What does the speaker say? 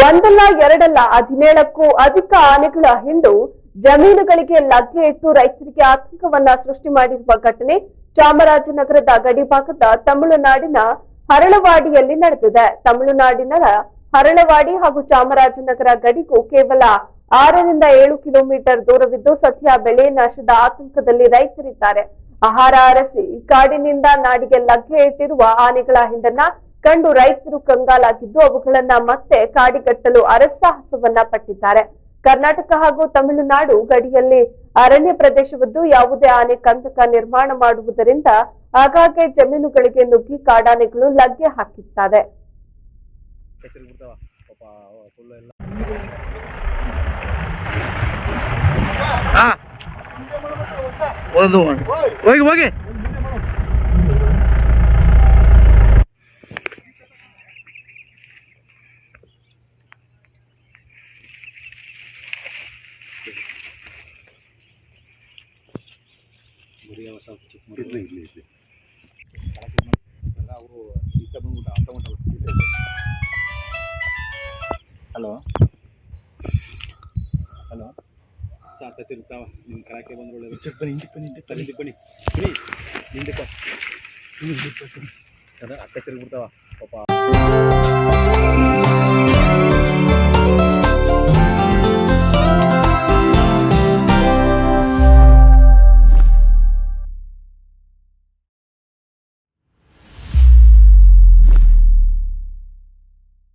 ಒಂದಲ್ಲ ಎರಡಲ್ಲ ಹದಿನೇಳಕ್ಕೂ ಅಧಿಕ ಆನೆಗಳ ಹಿಂಡು ಜಮೀನುಗಳಿಗೆ ಲಗ್ಗೆ ಇಟ್ಟು ರೈತರಿಗೆ ಆತಂಕವನ್ನ ಸೃಷ್ಟಿ ಮಾಡಿರುವ ಘಟನೆ ಚಾಮರಾಜನಗರದ ಗಡಿಭಾಗದ ತಮಿಳುನಾಡಿನ ಹರಳವಾಡಿಯಲ್ಲಿ ನಡೆದಿದೆ. ತಮಿಳುನಾಡಿನ ಹರಳವಾಡಿ ಹಾಗೂ ಚಾಮರಾಜನಗರ ಗಡಿಗೂ ಕೇವಲ ಆರರಿಂದ ಏಳು ಕಿಲೋಮೀಟರ್ ದೂರವಿದ್ದು ಸದ್ಯ ಬೆಳೆ ನಾಶದ ಆತಂಕದಲ್ಲಿ ರೈತರಿದ್ದಾರೆ. ಆಹಾರ ಅರಸಿ ಕಾಡಿನಿಂದ ನಾಡಿಗೆ ಲಗ್ಗೆ ಇಟ್ಟಿರುವ ಆನೆಗಳ ಹಿಂಡನ್ನ ಕಂಡು ರೈತರು ಕಂಗಾಲಾಗಿದ್ದು ಅವುಗಳನ್ನ ಮತ್ತೆ ಕಾಡಿಗಟ್ಟಲು ಅರಸಾಹಸವನ್ನ ಪಟ್ಟಿದ್ದಾರೆ. ಕರ್ನಾಟಕ ಹಾಗೂ ತಮಿಳುನಾಡು ಗಡಿಯಲ್ಲಿ ಅರಣ್ಯ ಪ್ರದೇಶವಿದ್ದು ಯಾವುದೇ ಆನೆ ಕಂದಕ ನಿರ್ಮಾಣ ಮಾಡುವುದರಿಂದ ಆಗಾಗ್ಗೆ ಜಮೀನುಗಳಿಗೆ ನುಗ್ಗಿ ಕಾಡಾನೆಗಳು ಲಗ್ಗೆ ಹಾಕಿದ್ದಾರೆ. ಹೋಗಿ ಹೋಗಿ. ಇರ್ಲಿ ಇರ್ಲಿ ಇರ್ಲಿ ಅವರು ಹಲೋ. ಹಲೋ. ಸಾಕತಿ ಇರ್ತಾವ ನಿಮ್ಮ ಕಳಕ್ಕೆ ಬಂದ್ರೆ ಒಳ್ಳೆ ಬನ್ನಿ ಹಿಂದಕ್ಕೆ ಬನ್ನಿ ಹಿಂದಕ್ಕೆ ಬನ್ನಿ. ಬನ್ನಿ. ಬನ್ನಿ. ಹಿಂದಕ್ಕೆ ಹಿಂದಕ್ಕೆ ಅಕ್ಕ ತಿರುಗ್ಬಿಡ್ತಾವ. ಪಾಪ.